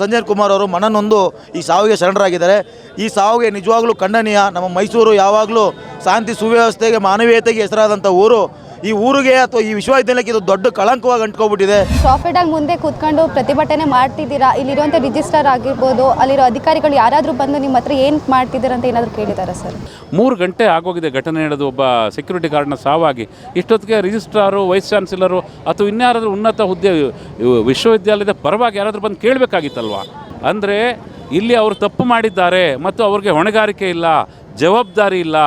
ಸಂಜಯ್ ಕುಮಾರ್ ಅವರು ಮನನೊಂದು ಈ ಸಾವಿಗೆ ಶರಣರಾಗಿದ್ದಾರೆ ಈ ಸಾವಿಗೆ ನಿಜವಾಗ್ಲೂ ಖಂಡನೀಯ. ನಮ್ಮ ಮೈಸೂರು ಯಾವಾಗಲೂ ಶಾಂತಿ ಸುವ್ಯವಸ್ಥೆಗೆ, ಮಾನವೀಯತೆಗೆ ಹೆಸರಾದಂಥ ಊರು. ಈ ಊರಿಗೆ ಅಥವಾ ಈ ವಿಶ್ವವಿದ್ಯಾಲಯಕ್ಕೆ ಇದು ದೊಡ್ಡ ಕಳಂಕವಾಗಿ ಅಂಟ್ಕೊಬಿಟ್ಟಿದೆ. ಪ್ರಾಫಿಟ್ ಆಗಿ ಮುಂದೆ ಕೂತ್ಕೊಂಡು ಪ್ರತಿಭಟನೆ ಮಾಡ್ತಿದ್ದೀರಾ? ಇಲ್ಲಿರುವಂಥ ರಿಜಿಸ್ಟರ್ ಆಗಿರ್ಬೋದು ಅಲ್ಲಿರೋ ಅಧಿಕಾರಿಗಳು ಯಾರಾದರೂ ಬಂದು ನಿಮ್ಮ ಹತ್ರ ಏನು ಮಾಡ್ತಿದ್ದೀರಾ ಅಂತ ಏನಾದರೂ ಕೇಳಿದಾರಾ ಸರ್? ಮೂರು ಗಂಟೆ ಆಗೋಗಿದೆ ಘಟನೆ ನಡೆದು ಒಬ್ಬ ಸೆಕ್ಯೂರಿಟಿ ಗಾರ್ಡ್ನ ಸಾವಾಗಿ. ಇಷ್ಟೊತ್ತಿಗೆ ರಿಜಿಸ್ಟ್ರಾರು ವೈಸ್ ಚಾನ್ಸಲರು ಅಥವಾ ಇನ್ಯಾರಾದರೂ ಉನ್ನತ ಹುದ್ದೆ ವಿಶ್ವವಿದ್ಯಾಲಯದ ಪರವಾಗಿ ಯಾರಾದರೂ ಬಂದು ಕೇಳಬೇಕಾಗಿತ್ತಲ್ವಾ? ಅಂದರೆ ಇಲ್ಲಿ ಅವರು ತಪ್ಪು ಮಾಡಿದ್ದಾರೆ ಮತ್ತು ಅವ್ರಿಗೆ ಹೊಣೆಗಾರಿಕೆ ಇಲ್ಲ ಜವಾಬ್ದಾರಿ ಇಲ್ಲ.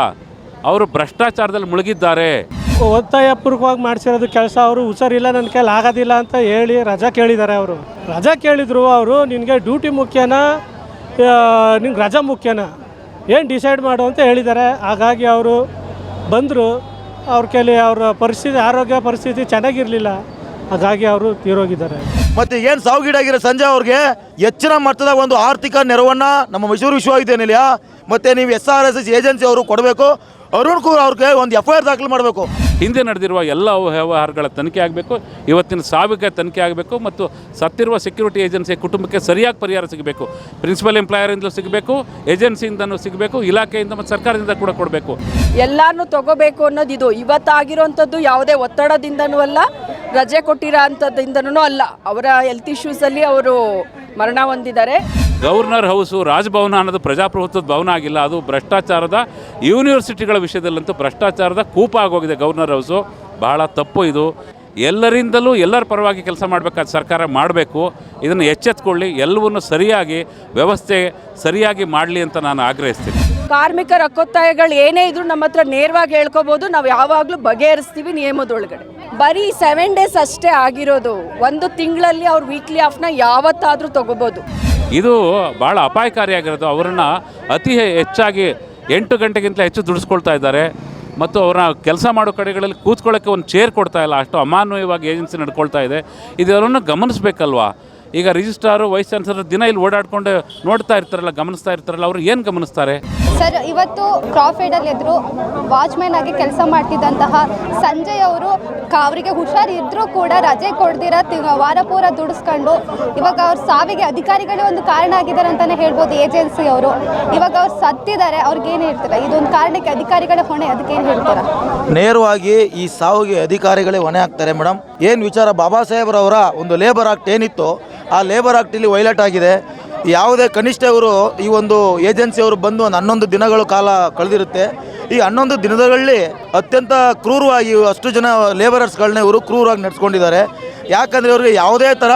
ಅವರು ಭ್ರಷ್ಟಾಚಾರದಲ್ಲಿ ಮುಳುಗಿದ್ದಾರೆ. ಒತ್ತಾಯಪೂರ್ವಕವಾಗಿ ಮಾಡಿಸಿರೋದು ಕೆಲಸ. ಅವರು ಹುಷಾರಿಲ್ಲ, ನನ್ನ ಕೈಲಿ ಆಗೋದಿಲ್ಲ ಅಂತ ಹೇಳಿ ರಜಾ ಕೇಳಿದ್ದಾರೆ ಅವರು. ರಜಾ ಕೇಳಿದ್ರು ಅವರು, ನಿನಗೆ ಡ್ಯೂಟಿ ಮುಖ್ಯನಾ? ನಿಂಗೆ ರಜಾ ಮುಖ್ಯನಾ? ಏನು ಡಿಸೈಡ್ ಮಾಡು ಅಂತ ಹೇಳಿದ್ದಾರೆ. ಹಾಗಾಗಿ ಅವರು ಬಂದರು. ಅವ್ರ ಕೈಲಿ ಅವರ ಪರಿಸ್ಥಿತಿ, ಆರೋಗ್ಯ ಪರಿಸ್ಥಿತಿ ಚೆನ್ನಾಗಿರಲಿಲ್ಲ. ಹಾಗಾಗಿ ಅವರು ತೀರೋಗಿದ್ದಾರೆ. ಮತ್ತೆ ಏನು ಸಾವಿಗೀಡಾಗಿರೋ ಸಂಜೆ ಅವ್ರಿಗೆ? ಹೆಚ್ಚಿನ ಮಟ್ಟದ ಒಂದು ಆರ್ಥಿಕ ನೆರವನ್ನ ನಮ್ಮ ಮೈಸೂರು ವಿಶ್ವವಿದ್ಯಾನಿಲಯ ಮತ್ತೆ ನೀವು S R S S agency ಅವರು ಕೊಡಬೇಕು. ಅರುಣ್ ಕುಮಾರ್ ಅವ್ರಿಗೆ ಒಂದು ಎಫ್ ಐ ಆರ್ ದಾಖಲು ಮಾಡಬೇಕು. ಹಿಂದೆ ನಡೆದಿರುವ ಎಲ್ಲ ವ್ಯವಹಾರಗಳ ತನಿಖೆ ಆಗಬೇಕು, ಇವತ್ತಿನ ಸಾವಿಗೆ ತನಿಖೆ ಆಗಬೇಕು ಮತ್ತು ಸತ್ತಿರುವ ಸೆಕ್ಯೂರಿಟಿ ಏಜೆನ್ಸಿ ಕುಟುಂಬಕ್ಕೆ ಸರಿಯಾಗಿ ಪರಿಹಾರ ಸಿಗಬೇಕು. ಪ್ರಿನ್ಸಿಪಲ್ ಎಂಪ್ಲಾಯರಿಂದಲೂ ಸಿಗಬೇಕು ಏಜೆನ್ಸಿಯಿಂದನೂ ಸಿಗಬೇಕು, ಇಲಾಖೆಯಿಂದ ಮತ್ತು ಸರ್ಕಾರದಿಂದ ಕೂಡ ಕೊಡಬೇಕು. ಎಲ್ಲಾನು ತಗೋಬೇಕು ಅನ್ನೋದು ಇದು. ಇವತ್ತಾಗಿರೋಂಥದ್ದು ಯಾವುದೇ ಒತ್ತಡದಿಂದನೂ ಅಲ್ಲ. ರಜೆ ಕೊಟ್ಟಿರೋ ಅಂಥದ್ದಿಂದನೂ ಅಲ್ಲ. ಅವರ ಹೆಲ್ತ್ ಇಶ್ಯೂಸಲ್ಲಿ ಅವರು ಮರಣ ಹೊಂದಿದ್ದಾರೆ. ಗವರ್ನರ್ ಹೌಸು ರಾಜಭವನ ಅನ್ನೋದು ಪ್ರಜಾಪ್ರಭುತ್ವದ ಭವನ ಆಗಿಲ್ಲ. ಅದು ಭ್ರಷ್ಟಾಚಾರದ ಯೂನಿವರ್ಸಿಟಿಗಳ ವಿಷಯದಲ್ಲಂತೂ ಭ್ರಷ್ಟಾಚಾರದ ಕೂಪ ಆಗೋಗಿದೆ ಗವರ್ನರ್ ಹೌಸು. ಬಹಳ ತಪ್ಪು ಇದು. ಎಲ್ಲರಿಂದಲೂ ಎಲ್ಲರ ಪರವಾಗಿ ಕೆಲಸ ಮಾಡಬೇಕಾದ ಸರ್ಕಾರ ಮಾಡಬೇಕು. ಇದನ್ನು ಎಚ್ಚೆತ್ಕೊಳ್ಳಿ. ಎಲ್ಲವನ್ನು ಸರಿಯಾಗಿ ವ್ಯವಸ್ಥೆ ಸರಿಯಾಗಿ ಮಾಡಲಿ ಅಂತ ನಾನು ಆಗ್ರಹಿಸ್ತೀನಿ. ಕಾರ್ಮಿಕರ ಕೊತ್ತಾಯಗಳು ಏನೇ ಇದ್ರು ನಮ್ಮ ಹತ್ರ ನೇರವಾಗಿ ಹೇಳ್ಕೋಬಹುದು ನಾವು ಯಾವಾಗಲೂ ಬಗೆಹರಿಸ್ತೀವಿ ನಿಯಮದೊಳಗಡೆ. ಬರೀ ಸೆವೆನ್ ಡೇಸ್ ಅಷ್ಟೇ ಆಗಿರೋದು. ಒಂದು ತಿಂಗಳಲ್ಲಿ ಅವ್ರು ವೀಕ್ಲಿ ಆಫ್ನ ಯಾವತ್ತಾದರೂ ತಗೋಬೋದು. ಇದು ಭಾಳ ಅಪಾಯಕಾರಿಯಾಗಿರೋದು ಅವರನ್ನು ಅತಿ ಹೆಚ್ಚಾಗಿ ಎಂಟು ಗಂಟೆಗಿಂತ ಹೆಚ್ಚು ದುಡಿಸ್ಕೊಳ್ತಾ ಇದ್ದಾರೆ. ಮತ್ತು ಅವರ ಕೆಲಸ ಮಾಡೋ ಕಡೆಗಳಲ್ಲಿ ಕೂತ್ಕೊಳ್ಳೋಕ್ಕೆ ಒಂದು ಚೇರ್ ಕೊಡ್ತಾ ಇಲ್ಲ. ಅಷ್ಟು ಅಮಾನವೀಯವಾಗಿ ಏಜೆನ್ಸಿ ನಡ್ಕೊಳ್ತಾ ಇದೆ. ಇದೆಲ್ಲವನ್ನು ಗಮನಿಸಬೇಕಲ್ವಾ? ಈಗ ರಿಜಿಸ್ಟ್ರಾರು ವೈಸ್ ಚಾನ್ಸಲರ್ ದಿನ ಇಲ್ಲಿ ಓಡಾಡ್ಕೊಂಡು ನೋಡ್ತಾ ಇರ್ತಾರಲ್ಲ ಗಮನಿಸ್ತಾ ಇರ್ತಾರಲ್ಲ ಅವರು ಏನು ಗಮನಿಸ್ತಾರೆ? ಸರ್ ಇವತ್ತು ಪ್ರಾಫಿಟಲ್ಲಿ ಎದುರು ವಾಚ್ಮ್ಯಾನ್ ಆಗಿ ಕೆಲಸ ಮಾಡ್ತಿದ್ದಂತಹ ಸಂಜಯ್ ಅವರು ಅವರಿಗೆ ಅವರಿಗೆ ಹುಷಾರಿದ್ರೂ ಕೂಡ ರಜೆ ಕೊಡ್ದಿರ ವಾರ ಪೂರ ದುಡಿಸ್ಕೊಂಡು ಇವಾಗ ಅವ್ರ ಸಾವಿಗೆ ಅಧಿಕಾರಿಗಳೇ ಒಂದು ಕಾರಣ ಆಗಿದ್ದಾರೆ ಅಂತಲೇ ಹೇಳ್ಬೋದು ಏಜೆನ್ಸಿ ಅವರು. ಇವಾಗ ಅವ್ರು ಸತ್ತಿದ್ದಾರೆ ಅವ್ರಿಗೇನು ಹೇಳ್ತಾರೆ? ಇದೊಂದು ಕಾರಣಕ್ಕೆ ಅಧಿಕಾರಿಗಳೇ ಹೊಣೆ ಅದಕ್ಕೇನು ಹೇಳ್ತಾರ? ನೇರವಾಗಿ ಈ ಸಾವಿಗೆ ಅಧಿಕಾರಿಗಳೇ ಹೊಣೆ ಆಗ್ತಾರೆ ಮೇಡಮ್ ಏನು ವಿಚಾರ ಬಾಬಾ ಸಾಹೇಬ್ರವರ ಒಂದು ಲೇಬರ್ ಆಕ್ಟ್ ಏನಿತ್ತು ಆ ಲೇಬರ್ ಆಕ್ಟ್ ಇಲ್ಲಿ ವೈಲೇಟ್ ಆಗಿದೆ. ಯಾವುದೇ ಕನಿಷ್ಠ ಇವರು ಈ ಒಂದು ಏಜೆನ್ಸಿಯವರು ಬಂದು ಒಂದು ಹನ್ನೊಂದು ದಿನಗಳು ಕಾಲ ಕಳೆದಿರುತ್ತೆ. ಈ ಹನ್ನೊಂದು ದಿನಗಳಲ್ಲಿ ಅತ್ಯಂತ ಕ್ರೂರವಾಗಿ ಅಷ್ಟು ಜನ ಲೇಬರರ್ಸ್ಗಳನ್ನ ಇವರು ಕ್ರೂರವಾಗಿ ನಡೆಸ್ಕೊಂಡಿದ್ದಾರೆ. ಯಾಕಂದರೆ ಅವ್ರಿಗೆ ಯಾವುದೇ ಥರ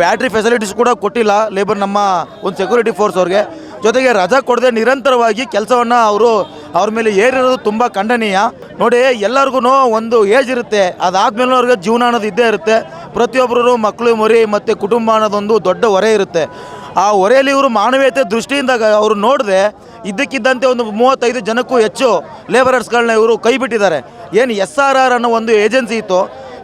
ಬ್ಯಾಟ್ರಿ ಫೆಸಿಲಿಟೀಸ್ ಕೂಡ ಕೊಟ್ಟಿಲ್ಲ ಲೇಬರ್ ನಮ್ಮ ಒಂದು ಸೆಕ್ಯೂರಿಟಿ ಫೋರ್ಸ್ ಅವ್ರಿಗೆ. ಜೊತೆಗೆ ರಜಾ ಕೊಡದೆ ನಿರಂತರವಾಗಿ ಕೆಲಸವನ್ನು ಅವರು ಅವ್ರ ಮೇಲೆ ಏರಿರೋದು ತುಂಬ ಖಂಡನೀಯ. ನೋಡಿ ಎಲ್ಲರಿಗೂ ಒಂದು ಏಜ್ ಇರುತ್ತೆ. ಅದಾದ್ಮೇಲೆ ಅವ್ರಿಗೆ ಜೀವನ ಅನ್ನೋದು ಇದ್ದೇ ಇರುತ್ತೆ. ಪ್ರತಿಯೊಬ್ಬರೂ ಮಕ್ಕಳು ಮರಿ ಮತ್ತು ಕುಟುಂಬ ಅನ್ನೋದೊಂದು ದೊಡ್ಡ ಹೊರೆ ಇರುತ್ತೆ. ಆ ಹೊರೆಯಲ್ಲಿ ಇವರು ಮಾನವೀಯತೆ ದೃಷ್ಟಿಯಿಂದ ಅವರು ನೋಡಿದೆ ಇದ್ದಕ್ಕಿದ್ದಂತೆ ಒಂದು ಮೂವತ್ತೈದು ಜನಕ್ಕೂ ಹೆಚ್ಚು ಲೇಬರರ್ಸ್ಗಳನ್ನ ಇವರು ಕೈ ಬಿಟ್ಟಿದ್ದಾರೆ. ಏನು ಎಸ್ ಆರ್ ಆರ್ ಅನ್ನೋ ಒಂದು ಏಜೆನ್ಸಿ ಇತ್ತು.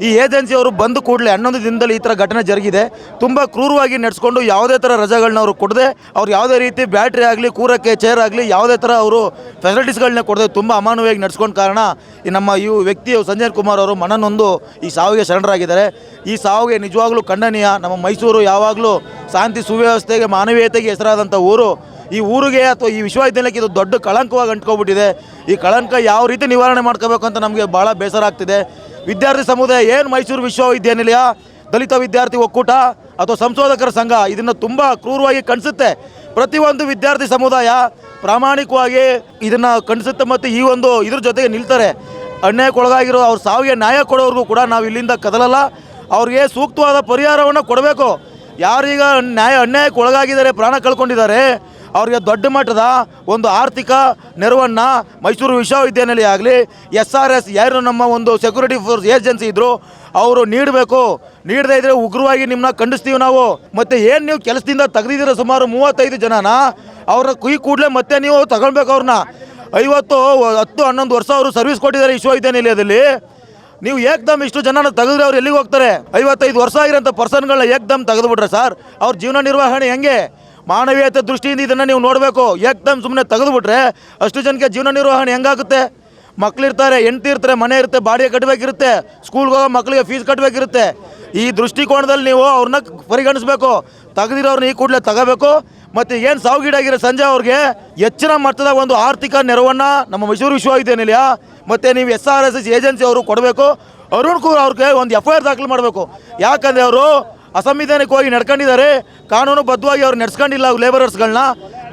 ಈ ಏಜೆನ್ಸಿ ಅವರು ಬಂದ ಕೂಡಲೇ ಹನ್ನೊಂದು ದಿನದಲ್ಲಿ ಈ ಥರ ಘಟನೆ ಜರುಗಿದೆ. ತುಂಬ ಕ್ರೂರವಾಗಿ ನಡೆಸ್ಕೊಂಡು ಯಾವುದೇ ಥರ ರಜೆಗಳನ್ನ ಅವರು ಕೊಡದೆ, ಅವ್ರು ಯಾವುದೇ ರೀತಿ ಬ್ಯಾಟ್ರಿ ಆಗಲಿ, ಕೂರಕ್ಕೆ ಚೇರ್ ಆಗಲಿ, ಯಾವುದೇ ಥರ ಅವರು ಫೆಸಿಲಿಟೀಸ್ಗಳನ್ನ ಕೊಡದೆ, ತುಂಬ ಅಮಾನವೀಯವಾಗಿ ನಡೆಸ್ಕೊಂಡು ಕಾರಣ ಈ ನಮ್ಮ ಈ ವ್ಯಕ್ತಿಯು ಸಂಜಯ್ ಕುಮಾರ್ ಅವರು ಮನನೊಂದು ಈ ಸಾವಿಗೆ ಶರಣರಾಗಿದ್ದಾರೆ. ಈ ಸಾವಿಗೆ ನಿಜವಾಗ್ಲೂ ಖಂಡನೀಯ. ನಮ್ಮ ಮೈಸೂರು ಯಾವಾಗಲೂ ಶಾಂತಿ ಸುವ್ಯವಸ್ಥೆಗೆ, ಮಾನವೀಯತೆಗೆ ಹೆಸರಾದಂಥ ಊರು. ಈ ಊರಿಗೆ ಅಥವಾ ಈ ವಿಶ್ವವಿದ್ಯಾಲಯಕ್ಕೆ ಇದು ದೊಡ್ಡ ಕಳಂಕವಾಗಿ ಅಂಟ್ಕೊಬಿಟ್ಟಿದೆ. ಈ ಕಳಂಕ ಯಾವ ರೀತಿ ನಿವಾರಣೆ ಮಾಡ್ಕೋಬೇಕು ಅಂತ ನಮಗೆ ಭಾಳ ಬೇಸರ ಆಗ್ತಿದೆ. ವಿದ್ಯಾರ್ಥಿ ಸಮುದಾಯ ಏನು ಮೈಸೂರು ವಿಶ್ವವಿದ್ಯಾನಿಲಯ, ದಲಿತ ವಿದ್ಯಾರ್ಥಿ ಒಕ್ಕೂಟ ಅಥವಾ ಸಂಶೋಧಕರ ಸಂಘ, ಇದನ್ನು ತುಂಬ ಕ್ರೂರವಾಗಿ ಕಣಿಸುತ್ತೆ ಪ್ರತಿಯೊಂದು ವಿದ್ಯಾರ್ಥಿ ಸಮುದಾಯ ಪ್ರಾಮಾಣಿಕವಾಗಿ ಇದನ್ನು ಕಣಿಸುತ್ತೆ ಮತ್ತು ಈ ಒಂದು ಇದ್ರ ಜೊತೆಗೆ ನಿಲ್ತಾರೆ. ಅನ್ಯಾಯಕ್ಕೊಳಗಾಗಿರೋ ಅವ್ರ ಸಾವಿಗೆ ನ್ಯಾಯ ಕೊಡೋರ್ಗೂ ಕೂಡ ನಾವು ಇಲ್ಲಿಂದ ಕದಲಲ್ಲ. ಅವ್ರಿಗೆ ಸೂಕ್ತವಾದ ಪರಿಹಾರವನ್ನು ಕೊಡಬೇಕು. ಯಾರೀಗ ನ್ಯಾಯ ಅನ್ಯಾಯಕ್ಕೆ ಒಳಗಾಗಿದ್ದಾರೆ ಪ್ರಾಣ ಕಳ್ಕೊಂಡಿದ್ದಾರೆ ಅವರಿಗೆ ದೊಡ್ಡ ಮಟ್ಟದ ಒಂದು ಆರ್ಥಿಕ ನೆರವನ್ನು ಮೈಸೂರು ವಿಶ್ವವಿದ್ಯಾನಿಲಯ ಆಗಲಿ, ಎಸ್ ಆರ್ ಎಸ್, ಯಾರು ನಮ್ಮ ಒಂದು ಸೆಕ್ಯೂರಿಟಿ ಫೋರ್ಸ್ ಏಜೆನ್ಸಿ ಇದ್ದರು ಅವರು ನೀಡಬೇಕು. ನೀಡದೇ ಇದ್ದರೆ ಉಗ್ರವಾಗಿ ನಿಮ್ಮನ್ನ ಖಂಡಿಸ್ತೀವಿ ನಾವು. ಮತ್ತು ಏನು ನೀವು ಕೆಲಸದಿಂದ ತೆಗೆದಿದ್ದೀರ ಸುಮಾರು ಮೂವತ್ತೈದು ಜನನ, ಅವರ ಕುಯ್ ಕೂಡಲೇ ಮತ್ತೆ ನೀವು ತಗೊಳ್ಬೇಕು ಅವ್ರನ್ನ. ಐವತ್ತು, ಹತ್ತು, ಹನ್ನೊಂದು ವರ್ಷ ಅವರು ಸರ್ವಿಸ್ ಕೊಟ್ಟಿದ್ದಾರೆ ವಿಶ್ವವಿದ್ಯಾನಿಲಯದಲ್ಲಿ. ನೀವು ಏಕ್ದಮ್ ಇಷ್ಟು ಜನನ ತೆಗೆದ್ರೆ ಅವ್ರು ಎಲ್ಲಿಗೆ ಹೋಗ್ತಾರೆ? ಐವತ್ತೈದು ವರ್ಷ ಆಗಿರೋಂಥ ಪರ್ಸನ್ಗಳನ್ನ ಏಕ್ದಮ್ ತೆಗೆದುಬಿಟ್ರೆ ಸರ್, ಅವ್ರ ಜೀವನ ನಿರ್ವಹಣೆ ಹೆಂಗೆ? ಮಾನವೀಯತೆ ದೃಷ್ಟಿಯಿಂದ ಇದನ್ನು ನೀವು ನೋಡಬೇಕು. ಏಕ್ದಮ್ ಸುಮ್ಮನೆ ತೆಗೆದುಬಿಟ್ರೆ ಅಷ್ಟು ಜನಕ್ಕೆ ಜೀವನ ನಿರ್ವಹಣೆ ಹೆಂಗಾಗುತ್ತೆ? ಮಕ್ಕಳಿರ್ತಾರೆ ಹೆಂಡ್ತಿ ಇರ್ತಾರೆ ಮನೆ ಇರುತ್ತೆ, ಬಾಡಿಗೆ ಕಟ್ಟಬೇಕಿರುತ್ತೆ ಸ್ಕೂಲ್ಗೆ ಹೋಗೋ ಮಕ್ಕಳಿಗೆ ಫೀಸ್ ಕಟ್ಟಬೇಕಿರುತ್ತೆ ಈ ದೃಷ್ಟಿಕೋನದಲ್ಲಿ ನೀವು ಅವ್ರನ್ನ ಪರಿಗಣಿಸಬೇಕು. ತೆಗೆದಿರೋರ್ನ ಈ ಕೂಡಲೇ ತಗೋಬೇಕು. ಮತ್ತು ಏನು ಸಾವುಗೀಡಾಗಿರೋ ಸಂಜೆ ಅವ್ರಿಗೆ ಹೆಚ್ಚಿನ ಮಟ್ಟದ ಒಂದು ಆರ್ಥಿಕ ನೆರವನ್ನು ನಮ್ಮ ಮೈಸೂರು ವಿಶ್ವವಿದ್ಯಾನಿಲಯ ಮತ್ತು ನೀವು S R S S agency ಅವರು ಕೊಡಬೇಕು. ಅರುಣ್ ಕುಮಾರ್ ಅವ್ರಿಗೆ ಒಂದು ಎಫ್ ಐ ಆರ್ ದಾಖಲು ಮಾಡಬೇಕು. ಯಾಕಂದರೆ ಅವರು ಅಸಂವಿಧಾನಿಕವಾಗಿ ನಡ್ಕೊಂಡಿದ್ದಾರೆ. ಕಾನೂನು ಬದ್ಧವಾಗಿ ಅವ್ರು ನಡ್ಸ್ಕೊಂಡಿಲ್ಲ ಲೇಬರರ್ಸ್ಗಳನ್ನ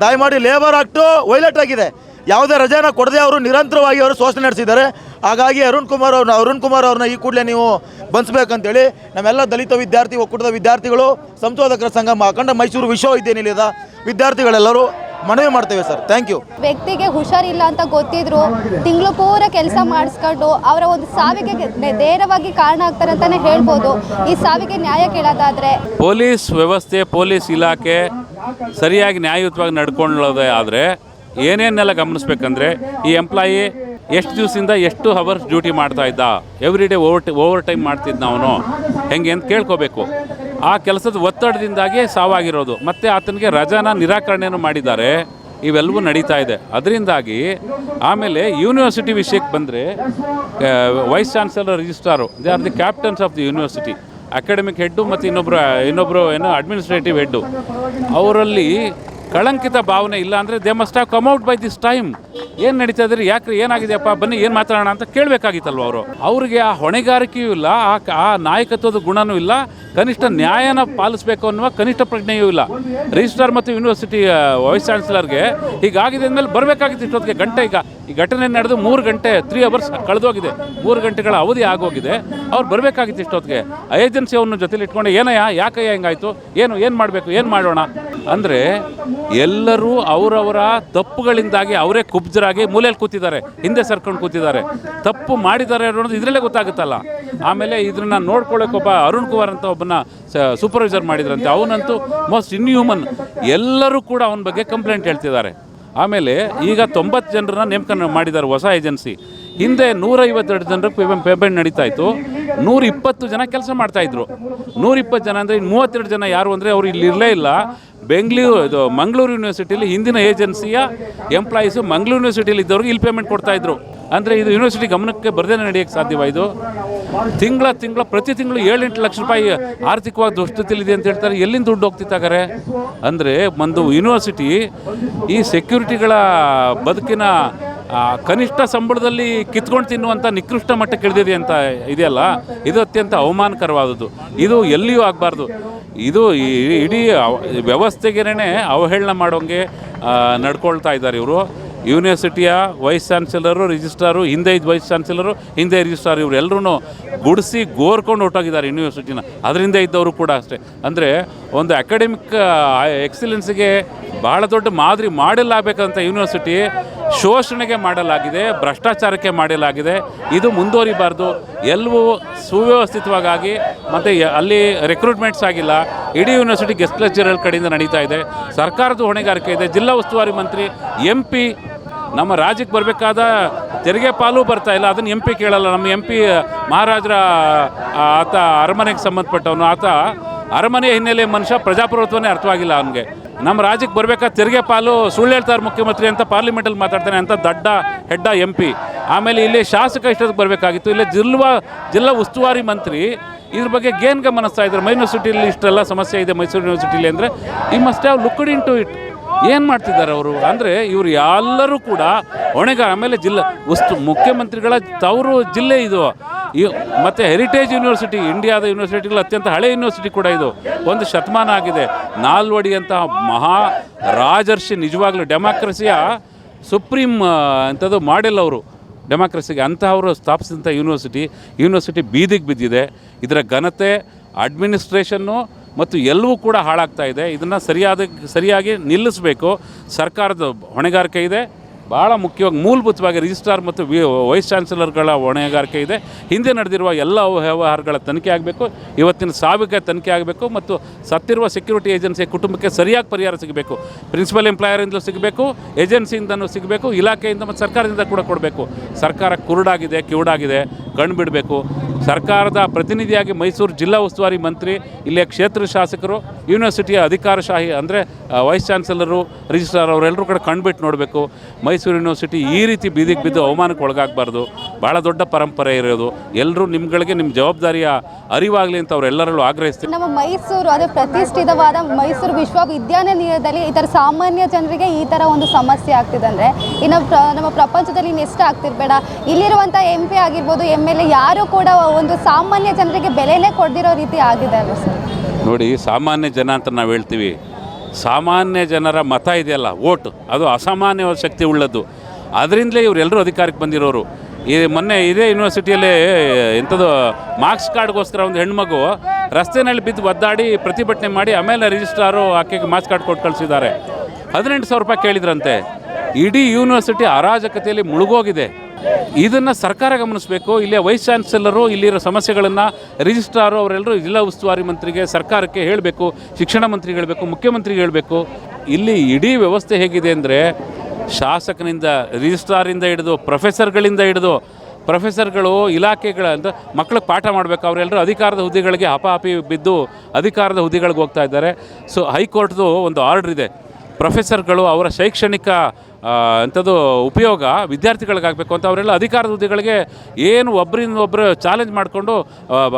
ದಯಮಾಡಿ ಲೇಬರ್ ಆಕ್ಟು ವೈಲೇಟ್ ಆಗಿದೆ. ಯಾವುದೇ ರಜೆನ ಕೊಡದೆ ಅವರು ನಿರಂತರವಾಗಿ ಅವರು ಶೋಷಣೆ ನಡೆಸಿದ್ದಾರೆ. ಹಾಗಾಗಿ ಅರುಣ್ ಕುಮಾರ್ ಅವ್ರನ್ನ ಅರುಣ್ ಕುಮಾರ್ ಅವ್ರನ್ನ ಈ ಕೂಡಲೇ ನೀವು ಬಂಧಿಸ್ಬೇಕಂತೇಳಿ ನಮ್ಮೆಲ್ಲ ದಲಿತ ವಿದ್ಯಾರ್ಥಿ, ಒಕ್ಕೂಟದ ವಿದ್ಯಾರ್ಥಿಗಳು, ಸಂಶೋಧಕರ ಸಂಘ ಅಖಂಡ ಮೈಸೂರು ವಿಶ್ವವಿದ್ಯಾನಿಲಯದ ವಿದ್ಯಾರ್ಥಿಗಳೆಲ್ಲರೂ ಮನವಿ ಮಾಡ್ತೇವೆ ಸರ್. ಥ್ಯಾಂಕ್ ಯು ವ್ಯಕ್ತಿಗೆ ಹುಷಾರಿಲ್ಲ ಅಂತ ಗೊತ್ತಿದ್ರು ತಿಂಗಳು ಪೂರ ಕೆಲಸ ಮಾಡಿಸ್ಕೊಂಡು ಅವರ ಒಂದು ಸಾವಿಗೆ ನೇರವಾಗಿ ಕಾರಣ ಆಗ್ತಾರೆ ಅಂತಾನೆ ಹೇಳ್ಬೋದು. ಈ ಸಾವಿಗೆ ನ್ಯಾಯ ಕೇಳೋದಾದ್ರೆ. ಪೊಲೀಸ್ ವ್ಯವಸ್ಥೆ ಪೊಲೀಸ್ ಇಲಾಖೆ ಸರಿಯಾಗಿ ನ್ಯಾಯಯುತವಾಗಿ ನಡ್ಕೊಳ್ಳೋದೇ ಆದರೆ ಏನೇನೆಲ್ಲ ಗಮನಿಸ್ಬೇಕಂದ್ರೆ ಈ ಎಂಪ್ಲಾಯಿ ಎಷ್ಟು ದಿವಸದಿಂದ ಎಷ್ಟು ಅವರ್ಸ್ ಡ್ಯೂಟಿ ಮಾಡ್ತಾ ಇದ್ದ? Every day over overtime ಮಾಡ್ತಿದ್ದ ಅವನು. ಹೆಂಗೆ ಅಂತ ಕೇಳ್ಕೋಬೇಕು. ಆ ಕೆಲಸದ ಒತ್ತಡದಿಂದಾಗಿ ಸಾವಾಗಿರೋದು. ಮತ್ತು ಆತನಿಗೆ ರಜಾನ ನಿರಾಕರಣೆಯನ್ನು ಮಾಡಿದ್ದಾರೆ. ಇವೆಲ್ಲವೂ ನಡೀತಾ ಇದೆ. ಅದರಿಂದಾಗಿ ಆಮೇಲೆ ಯೂನಿವರ್ಸಿಟಿ ವಿಷಯಕ್ಕೆ ಬಂದರೆ vice chancellor registrar, they are the captains of the university, academic head ಮತ್ತು ಇನ್ನೊಬ್ಬರು ಇನ್ನೊಬ್ಬರು ಏನು ಅಡ್ಮಿನಿಸ್ಟ್ರೇಟಿವ್ ಹೆಡ್ಡು. ಅವರಲ್ಲಿ ಕಳಂಕಿತ ಭಾವನೆ ಇಲ್ಲ ಅಂದರೆ they must have come out by this time ಏನು ನಡೀತಾ ಇದ್ರಿ? ಯಾಕೆ ಏನಾಗಿದೆಯಪ್ಪ? ಬನ್ನಿ, ಏನು ಮಾತಾಡೋಣ ಅಂತ ಕೇಳಬೇಕಾಗಿತ್ತಲ್ವ ಅವರು? ಅವ್ರಿಗೆ ಆ ಹೊಣೆಗಾರಿಕೆಯೂ ಇಲ್ಲ, ಆ ಆ ನಾಯಕತ್ವದ ಗುಣನೂ ಇಲ್ಲ, ಕನಿಷ್ಠ ನ್ಯಾಯನ ಪಾಲಿಸಬೇಕು ಅನ್ನುವ ಕನಿಷ್ಠ ಪ್ರಜ್ಞೆಯೂ ಇಲ್ಲ. ರಿಜಿಸ್ಟ್ರಾರ್ ಮತ್ತು ಯೂನಿವರ್ಸಿಟಿ ವೈಸ್ ಚಾನ್ಸಲರ್ಗೆ ಹೀಗಾಗಿದೆ ಅಂದಮೇಲೆ ಬರಬೇಕಾಗಿತ್ತು ಇಷ್ಟೊತ್ತಿಗೆ ಗಂಟೆ ಈಗ. ಈ ಘಟನೆ ನಡೆದು ಮೂರು ಗಂಟೆ ತ್ರೀ ಅವರ್ಸ್ ಕಳೆದೋಗಿದೆ. ಮೂರು ಗಂಟೆಗಳ ಅವಧಿ ಆಗೋಗಿದೆ. ಅವ್ರು ಬರಬೇಕಾಗಿತ್ತು ಇಷ್ಟೊತ್ತಿಗೆ. ಏಜೆನ್ಸಿ ಅವ್ರನ್ನ ಜೊತೆಲಿ ಇಟ್ಕೊಂಡು, ಏನಯ್ಯ, ಯಾಕಯ್ಯ ಹೆಂಗಾಯಿತು? ಏನು ಏನು ಮಾಡಬೇಕು? ಏನು ಮಾಡೋಣ? ಅಂದರೆ ಎಲ್ಲರೂ ಅವರವರ ತಪ್ಪುಗಳಿಂದಾಗಿ ಅವರೇ ಕುಬ್ಜರಾಗಿ ಮೂಲೆಯಲ್ಲಿ ಕೂತಿದ್ದಾರೆ, ಹಿಂದೆ ಸರ್ಕೊಂಡು ಕೂತಿದ್ದಾರೆ. ತಪ್ಪು ಮಾಡಿದ್ದಾರೆ ಅನ್ನೋದು ಇದರಲ್ಲೇ ಗೊತ್ತಾಗುತ್ತಲ್ಲ. ಆಮೇಲೆ ಇದನ್ನ ನೋಡ್ಕೊಳ್ಳೋಕೆ ಒಬ್ಬ ಅರುಣ್ ಕುಮಾರ್ ಅಂತ ಒಬ್ಬನ ಸೂಪರ್ವೈಸರ್ ಮಾಡಿದ್ರಂತೆ. ಅವನಂತೂ ಮೋಸ್ಟ್ ಇನ್ಹ್ಯೂಮನ್ ಎಲ್ಲರೂ ಕೂಡ ಅವನ ಬಗ್ಗೆ ಕಂಪ್ಲೇಂಟ್ ಹೇಳ್ತಿದ್ದಾರೆ. ಆಮೇಲೆ ಈಗ ತೊಂಬತ್ತು ಜನರನ್ನ ನೇಮಕ ಮಾಡಿದ್ದಾರೆ ಹೊಸ ಏಜೆನ್ಸಿ ಹಿಂದೆ ನೂರೈವತ್ತೆರಡು ಜನರು ಪೇಮೆಂಟ್ ನಡೀತಾ ಇತ್ತು ನೂರ ಇಪ್ಪತ್ತು ಜನ ಕೆಲಸ ಮಾಡ್ತಾಯಿದ್ರು. ನೂರ ಇಪ್ಪತ್ತು ಜನ ಅಂದರೆ ಇನ್ನು ಮೂವತ್ತೆರಡು ಜನ ಯಾರು ಅಂದರೆ ಅವ್ರು ಇಲ್ಲಿ ಇರಲೇ ಇಲ್ಲ. ಬೆಂಗಳೂರು, ಇದು ಮಂಗಳೂರು ಯೂನಿವರ್ಸಿಟಿಲಿ ಹಿಂದಿನ ಏಜೆನ್ಸಿಯ ಎಂಪ್ಲಾಯೀಸು ಮಂಗಳೂರು ಯೂನಿವರ್ಸಿಟಿಲಿ ಇದ್ದವ್ರಿಗೆ ಇಲ್ಲಿ ಪೇಮೆಂಟ್ ಕೊಡ್ತಾಯಿದ್ರು. ಅಂದರೆ ಇದು ಯೂನಿವರ್ಸಿಟಿ ಗಮನಕ್ಕೆ ಬರದೇ ನಡೆಯೋಕ್ಕೆ ಸಾಧ್ಯವಾಯಿತು ತಿಂಗಳ ತಿಂಗಳ, ಪ್ರತಿ ತಿಂಗಳು ಏಳೆಂಟು ಲಕ್ಷ ರೂಪಾಯಿ ಆರ್ಥಿಕವಾಗಿ ದುಷ್ಟತಿಲಿದೆ ಅಂತ ಹೇಳ್ತಾರೆ. ಎಲ್ಲಿಂದ ದುಡ್ಡು ಹೋಗ್ತಿತ್ತಾಗಾರೆ? ಅಂದರೆ ಒಂದು ಯೂನಿವರ್ಸಿಟಿ ಈ ಸೆಕ್ಯೂರಿಟಿಗಳ ಬದುಕಿನ ಕನಿಷ್ಠ ಸಂಬಳದಲ್ಲಿ ಕಿತ್ಕೊಂಡು ತಿನ್ನುವಂಥ ನಿಕೃಷ್ಟ ಮಟ್ಟಕ್ಕೆ ಇಳಿದಿದೆ ಅಂತ ಇದೆಯಲ್ಲ, ಇದು ಅತ್ಯಂತ ಅವಮಾನಕರವಾದದ್ದು. ಇದು ಎಲ್ಲಿಯೂ ಆಗಬಾರ್ದು. ಇದು ಇಡೀ ವ್ಯವಸ್ಥೆಗೇನೆ ಅವಹೇಳನ ಮಾಡೋಂಗೆ ನಡ್ಕೊಳ್ತಾ ಇದ್ದಾರೆ ಇವರು. ಯೂನಿವರ್ಸಿಟಿಯ ವೈಸ್ ಚಾನ್ಸಲರು, ರಿಜಿಸ್ಟ್ರಾರು, ಹಿಂದೆ ಇದ್ದ ವೈಸ್ ಚಾನ್ಸಲರು, ಹಿಂದೆ ರಿಜಿಸ್ಟ್ರಾರ್ ಇವರು ಎಲ್ಲರೂ ಗುಡಿಸಿ ಗೋರ್ಕೊಂಡು ಹೊಟ್ಟೋಗಿದ್ದಾರೆ ಯೂನಿವರ್ಸಿಟಿನ. ಅದರಿಂದ ಇದ್ದವರು ಕೂಡ ಅಷ್ಟೇ. ಅಂದರೆ ಒಂದು ಅಕಾಡೆಮಿಕ್ ಎಕ್ಸಿಲೆನ್ಸ್ಗೆ ಬಹಳ ದೊಡ್ಡ ಮಾದರಿ ಮಾಡಲಾಗಬೇಕಂತ ಯೂನಿವರ್ಸಿಟಿ ಶೋಷಣೆಗೆ ಮಾಡಲಾಗಿದೆ, ಭ್ರಷ್ಟಾಚಾರಕ್ಕೆ ಮಾಡಲಾಗಿದೆ ಇದು ಮುಂದುವರಿಬಾರ್ದು. ಎಲ್ಲವೂ ಸುವ್ಯವಸ್ಥಿತವಾಗಿ ಮತ್ತು ಅಲ್ಲಿ ರೆಕ್ರೂಟ್ಮೆಂಟ್ಸ್ ಆಗಿಲ್ಲ. ಇಡೀ ಯೂನಿವರ್ಸಿಟಿ ಗೆಸ್ಟ್ ಲೆಕ್ಚರರ್ ಕಡೆಯಿಂದ ನಡೀತಾ ಇದೆ. ಸರ್ಕಾರದ ಹೊಣೆಗಾರಿಕೆ ಇದೆ. ಜಿಲ್ಲಾ ಉಸ್ತುವಾರಿ ಮಂತ್ರಿ ಎಂ ಪಿ ನಮ್ಮ ರಾಜ್ಯಕ್ಕೆ ಬರಬೇಕಾದ ತೆರಿಗೆ ಪಾಲು ಬರ್ತಾ ಇಲ್ಲ. ಅದನ್ನು ಎಂ ಪಿ ಕೇಳಲ್ಲ. ನಮ್ಮ ಎಂ ಪಿ ಮಹಾರಾಜರ ಆತ ಅರಮನೆಗೆ ಸಂಬಂಧಪಟ್ಟವನು. ಆತ ಅರಮನೆ ಹಿನ್ನೆಲೆ ಮನುಷ್ಯ ಪ್ರಜಾಪ್ರಭುತ್ವನೇ ಅರ್ಥವಾಗಿಲ್ಲ ಅವನಿಗೆ. ನಮ್ಮ ರಾಜ್ಯಕ್ಕೆ ಬರಬೇಕಾದ ತೆರಿಗೆ ಪಾಲು ಸುಳ್ಳು ಹೇಳ್ತಾರೆ ಮುಖ್ಯಮಂತ್ರಿ ಅಂತ ಪಾರ್ಲಿಮೆಂಟಲ್ಲಿ ಮಾತಾಡ್ತಾನೆ ಅಂತ ದಡ್ಡ ಹೆಡ್ಡ ಎಂ ಪಿ ಆಮೇಲೆ ಇಲ್ಲಿ ಶಾಸಕ ಇಷ್ಟೊತ್ತಿಗೆ ಬರಬೇಕಾಗಿತ್ತು. ಇಲ್ಲಿ ಜಿಲ್ಲಾ ಜಿಲ್ಲಾ ಉಸ್ತುವಾರಿ ಮಂತ್ರಿ ಇದ್ರ ಬಗ್ಗೆ ಗೇನ್ ಗಮನಿಸ್ತಾ ಇದ್ದಾರೆ. ಮೈಸೂರು ಸಿಟಿಲಿ ಇಷ್ಟೆಲ್ಲ ಸಮಸ್ಯೆ ಇದೆ ಮೈಸೂರು ಯೂನಿವರ್ಸಿಟಿಲಿ ಅಂದರೆ, ಈ must have looked into it ಏನು ಮಾಡ್ತಿದ್ದಾರೆ ಅವರು? ಅಂದರೆ ಇವರು ಎಲ್ಲರೂ ಕೂಡ ಒಣಗ, ಆಮೇಲೆ ಜಿಲ್ಲಾ ಉಸ್ತು ಮುಖ್ಯಮಂತ್ರಿಗಳ ತವರು ಜಿಲ್ಲೆ ಇದು. ಈ- ಮತ್ತು ಹೆರಿಟೇಜ್ ಯೂನಿವರ್ಸಿಟಿ ಇಂಡಿಯಾದ ಯೂನಿವರ್ಸಿಟಿಗಳು ಅತ್ಯಂತ ಹಳೆ ಯೂನಿವರ್ಸಿಟಿ ಕೂಡ ಇದು. ಒಂದು ಶತಮಾನ ಆಗಿದೆ. ನಾಲ್ವಡಿ ಅಂತ ಮಹಾ ರಾಜರ್ಷಿ ನಿಜವಾಗ್ಲೂ ಡೆಮಾಕ್ರಸಿಯ ಸುಪ್ರೀಂ ಅಂಥದ್ದು ಮಾಡೆಲ್ ಅವರು. ಡೆಮಾಕ್ರಸಿಗೆ ಅಂತಹವರು ಸ್ಥಾಪಿಸಿದಂಥ ಯೂನಿವರ್ಸಿಟಿ ಯೂನಿವರ್ಸಿಟಿ ಬೀದಿಗೆ ಬಿದ್ದಿದೆ. ಇದರ ಘನತೆ ಅಡ್ಮಿನಿಸ್ಟ್ರೇಷನ್ನು ಮತ್ತು ಎಲ್ಲವೂ ಕೂಡ ಹಾಳಾಗ್ತಾ ಇದೆ. ಇದನ್ನು ಸರಿಯಾದ ಸರಿಯಾಗಿ ನಿಲ್ಲಿಸಬೇಕು. ಸರ್ಕಾರದ ಹೊಣೆಗಾರಿಕೆ ಇದೆ. ಭಾಳ ಮುಖ್ಯವಾಗಿ ಮೂಲಭೂತವಾಗಿ ರಿಜಿಸ್ಟ್ರಾರ್ ಮತ್ತು ವೈಸ್ ಚಾನ್ಸಲರ್ಗಳ ಹೊಣೆಗಾರಿಕೆ ಇದೆ. ಹಿಂದೆ ನಡೆದಿರುವ ಎಲ್ಲ ವ್ಯವಹಾರಗಳ ತನಿಖೆ ಆಗಬೇಕು, ಇವತ್ತಿನ ಸಾವಿಗೆ ತನಿಖೆ ಆಗಬೇಕು ಮತ್ತು ಸತ್ತಿರುವ ಸೆಕ್ಯೂರಿಟಿ ಏಜೆನ್ಸಿ ಕುಟುಂಬಕ್ಕೆ ಸರಿಯಾಗಿ ಪರಿಹಾರ ಸಿಗಬೇಕು. ಪ್ರಿನ್ಸಿಪಲ್ ಎಂಪ್ಲಾಯರಿಂದಲೂ ಸಿಗಬೇಕು ಏಜೆನ್ಸಿಯಿಂದಲೂ ಸಿಗಬೇಕು, ಇಲಾಖೆಯಿಂದ ಮತ್ತು ಸರ್ಕಾರದಿಂದ ಕೂಡ ಕೊಡಬೇಕು. ಸರ್ಕಾರ ಕುರುಡಾಗಿದೆ, ಕಿವುಡಾಗಿದೆ, ಕಣ್ಣು ಬಿಡಬೇಕು. ಸರ್ಕಾರದ ಪ್ರತಿನಿಧಿಯಾಗಿ ಮೈಸೂರು ಜಿಲ್ಲಾ ಉಸ್ತುವಾರಿ ಮಂತ್ರಿ, ಇಲ್ಲಿಯ ಕ್ಷೇತ್ರ ಶಾಸಕರು ಯೂನಿವರ್ಸಿಟಿಯ ಅಧಿಕಾರಶಾಹಿ ಅಂದರೆ ವೈಸ್ ಚಾನ್ಸಲರು ರಿಜಿಸ್ಟ್ರಾರ್ ಅವರೆಲ್ಲರೂ ಕೂಡ ಕಣ್ಬಿಟ್ಟು ನೋಡಬೇಕು. ಮೈಸೂರು ಯೂನಿವರ್ಸಿಟಿ ಈ ರೀತಿ ಬೀದಿಗೆ ಬಿದ್ದು ಅವಮಾನಕ್ಕೆ ಒಳಗಾಗಬಾರ್ದು. ಭಾಳ ದೊಡ್ಡ ಪರಂಪರೆ ಇರೋದು. ಎಲ್ಲರೂ ನಿಮ್ಗಳಿಗೆ ನಿಮ್ಮ ಜವಾಬ್ದಾರಿಯ ಅರಿವಾಗಲಿ ಅಂತ ಅವರೆಲ್ಲರಲ್ಲೂ ಆಗ್ರಹಿಸ್ತೀವಿ ನಮ್ಮ ಮೈಸೂರು ಅದೇ ಪ್ರತಿಷ್ಠಿತವಾದ ಮೈಸೂರು ವಿಶ್ವವಿದ್ಯಾನಿಲಯದಲ್ಲಿ ಈ ಥರ ಸಾಮಾನ್ಯ ಜನರಿಗೆ ಈ ಥರ ಒಂದು ಸಮಸ್ಯೆ ಆಗ್ತಿದೆ ಅಂದರೆ ಇನ್ನು ಪ್ರ ನಮ್ಮ ಪ್ರಪಂಚದಲ್ಲಿ ಇನ್ನೆಷ್ಟು ಆಗ್ತಿರ್ಬೇಡ. ಇಲ್ಲಿರುವಂಥ ಎಂ ಪಿ ಆಗಿರ್ಬೋದು ಎಂ ಎಲ್ ಎ ಯಾರು ಕೂಡ ಒಂದು ಸಾಮಾನ್ಯ ಜನರಿಗೆ ಬೆಲೆನೇ ಕೊಡ್ದಿರೋ ರೀತಿ ಆಗಿದೆ ಅಲ್ವ ಸರ್? ನೋಡಿ ಸಾಮಾನ್ಯ ಜನ ಅಂತ ನಾವು ಹೇಳ್ತೀವಿ. ಸಾಮಾನ್ಯ ಜನರ ಮತ ಇದೆಯಲ್ಲ, ಓಟ್. ಅದು ಅಸಾಮಾನ್ಯವಾದ ಶಕ್ತಿ ಉಳ್ಳದ್ದು. ಅದರಿಂದಲೇ ಇವರೆಲ್ಲರೂ ಅಧಿಕಾರಕ್ಕೆ ಬಂದಿರೋರು. ಈ ಮೊನ್ನೆ ಇದೇ ಯೂನಿವರ್ಸಿಟಿಯಲ್ಲಿ ಎಂಥದ್ದು ಮಾರ್ಕ್ಸ್ ಕಾರ್ಡ್ಗೋಸ್ಕರ ಒಂದು ಹೆಣ್ಮಗು ರಸ್ತೆನಲ್ಲಿ ಬಿದ್ದು ಒದ್ದಾಡಿ ಪ್ರತಿಭಟನೆ ಮಾಡಿ ಆಮೇಲೆ ರಿಜಿಸ್ಟ್ರಾರು ಆಕೆಗೆ ಮಾರ್ಕ್ಸ್ ಕಾರ್ಡ್ ಕೊಟ್ಟು ಕಳಿಸಿದ್ದಾರೆ. ಹದಿನೆಂಟು ಸಾವಿರ ರೂಪಾಯಿ ಕೇಳಿದ್ರಂತೆ. ಇಡೀ ಯೂನಿವರ್ಸಿಟಿ ಅರಾಜಕತೆಯಲ್ಲಿ ಮುಳುಗೋಗಿದೆ. ಇದನ್ನು ಸರ್ಕಾರ ಗಮನಿಸಬೇಕು. ಇಲ್ಲಿಯ ವೈಸ್ ಚಾನ್ಸಲರು, ಇಲ್ಲಿರೋ ಸಮಸ್ಯೆಗಳನ್ನು ರಿಜಿಸ್ಟ್ರಾರು, ಅವರೆಲ್ಲರೂ ಜಿಲ್ಲಾ ಉಸ್ತುವಾರಿ ಮಂತ್ರಿಗೆ, ಸರ್ಕಾರಕ್ಕೆ ಹೇಳಬೇಕು, ಶಿಕ್ಷಣ ಮಂತ್ರಿಗೆ ಹೇಳಬೇಕು, ಮುಖ್ಯಮಂತ್ರಿಗೆ ಹೇಳಬೇಕು. ಇಲ್ಲಿ ಇಡೀ ವ್ಯವಸ್ಥೆ ಹೇಗಿದೆ ಅಂದರೆ, ಶಾಸಕನಿಂದ, ರಿಜಿಸ್ಟ್ರಾರಿಂದ ಹಿಡಿದು, ಪ್ರೊಫೆಸರ್ಗಳಿಂದ ಹಿಡಿದು, ಪ್ರೊಫೆಸರ್ಗಳು, ಇಲಾಖೆಗಳ ಅಂತ ಮಕ್ಕಳಿಗೆ ಪಾಠ ಮಾಡಬೇಕು. ಅವರೆಲ್ಲರೂ ಅಧಿಕಾರದ ಹುದ್ದೆಗಳಿಗೆ ಹಪಾಹಪಿ ಬಿದ್ದು ಅಧಿಕಾರದ ಹುದ್ದೆಗಳಿಗೆ ಹೋಗ್ತಾ ಇದ್ದಾರೆ. ಸೊ ಹೈಕೋರ್ಟ್ದು ಒಂದು ಆರ್ಡ್ರ್ ಇದೆ. ಪ್ರೊಫೆಸರ್ಗಳು ಅವರ ಶೈಕ್ಷಣಿಕ ಅಂಥದ್ದು ಉಪಯೋಗ ವಿದ್ಯಾರ್ಥಿಗಳಿಗಾಗಬೇಕು ಅಂತ ಅವರೆಲ್ಲ ಅಧಿಕಾರದ ಹುದ್ದೆಗಳಿಗೆ ಏನು ಒಬ್ಬರಿಂದ ಒಬ್ಬರು ಚಾಲೆಂಜ್ ಮಾಡಿಕೊಂಡು